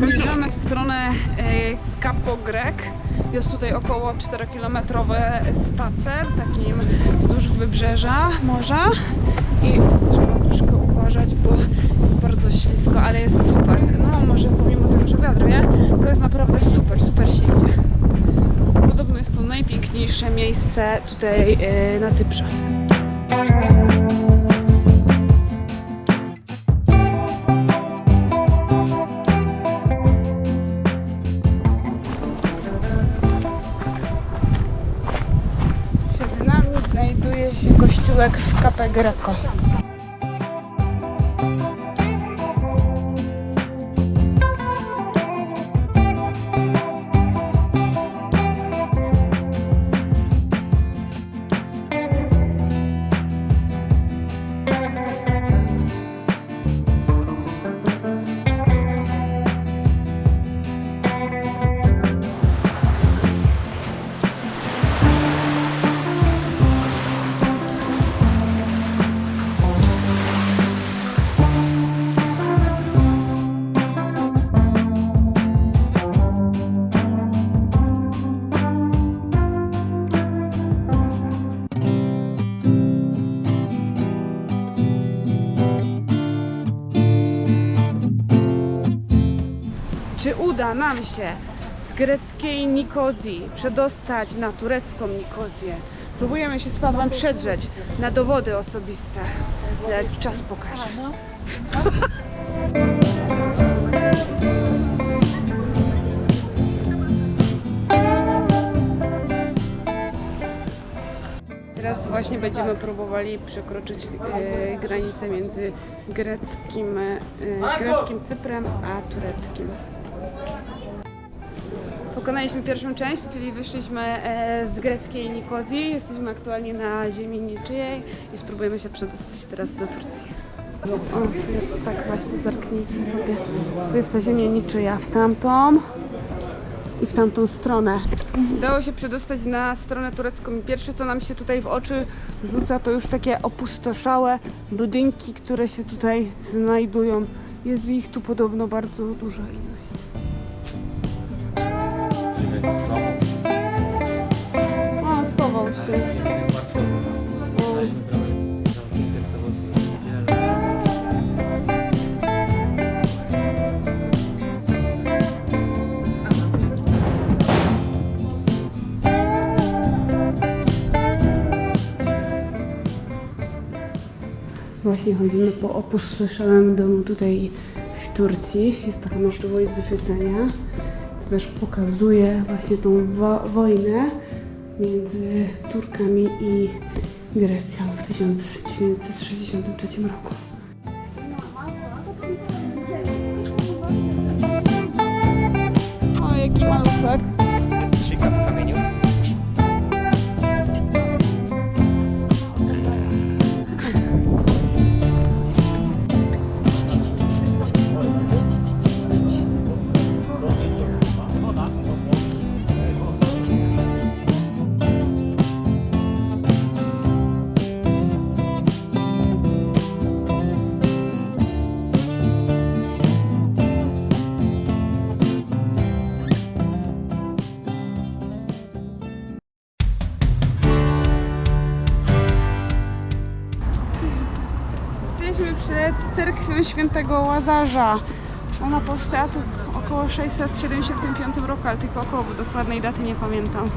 Zmierzamy w stronę e, Capo Grek. Jest tutaj około 4-kilometrowy spacer, takim wzdłuż wybrzeża morza. I trzeba troszkę uważać, bo jest bardzo ślisko, ale jest super. No może pomimo tego, że wiadruje, to jest naprawdę super, super się idzie. Podobno jest to najpiękniejsze miejsce tutaj e, na Cyprze. Kościółek w Cape Greco. Uda nam się z greckiej Nikozji przedostać na turecką Nikozję? Próbujemy się z Pawłem przedrzeć na dowody osobiste. Czas pokaże. Teraz właśnie będziemy próbowali przekroczyć e, granicę między greckim, e, greckim Cyprem a tureckim. Pokonaliśmy pierwszą część, czyli wyszliśmy e, z greckiej Nikozji. Jesteśmy aktualnie na ziemi niczyjej i spróbujemy się przedostać teraz do Turcji. O, jest tak właśnie, zerknijcie sobie. Tu jest ta ziemia niczyja, w tamtą i w tamtą stronę. Udało się przedostać na stronę turecką i pierwsze co nam się tutaj w oczy rzuca to już takie opustoszałe budynki, które się tutaj znajdują. Jest ich tu podobno bardzo duża ilość. O, schował się. Właśnie chodzimy po opustoszałym domu tutaj w Turcji. Jest taka możliwość zwiedzenia. Też pokazuje właśnie tą wo- wojnę między Turkami i Grecją w 1963 roku. O, jaki maluszek. Strzyka w kamieniu. Przed cerkwią świętego Łazarza. Ona powstała tu około 675 roku, ale tylko około, bo dokładnej daty nie pamiętam.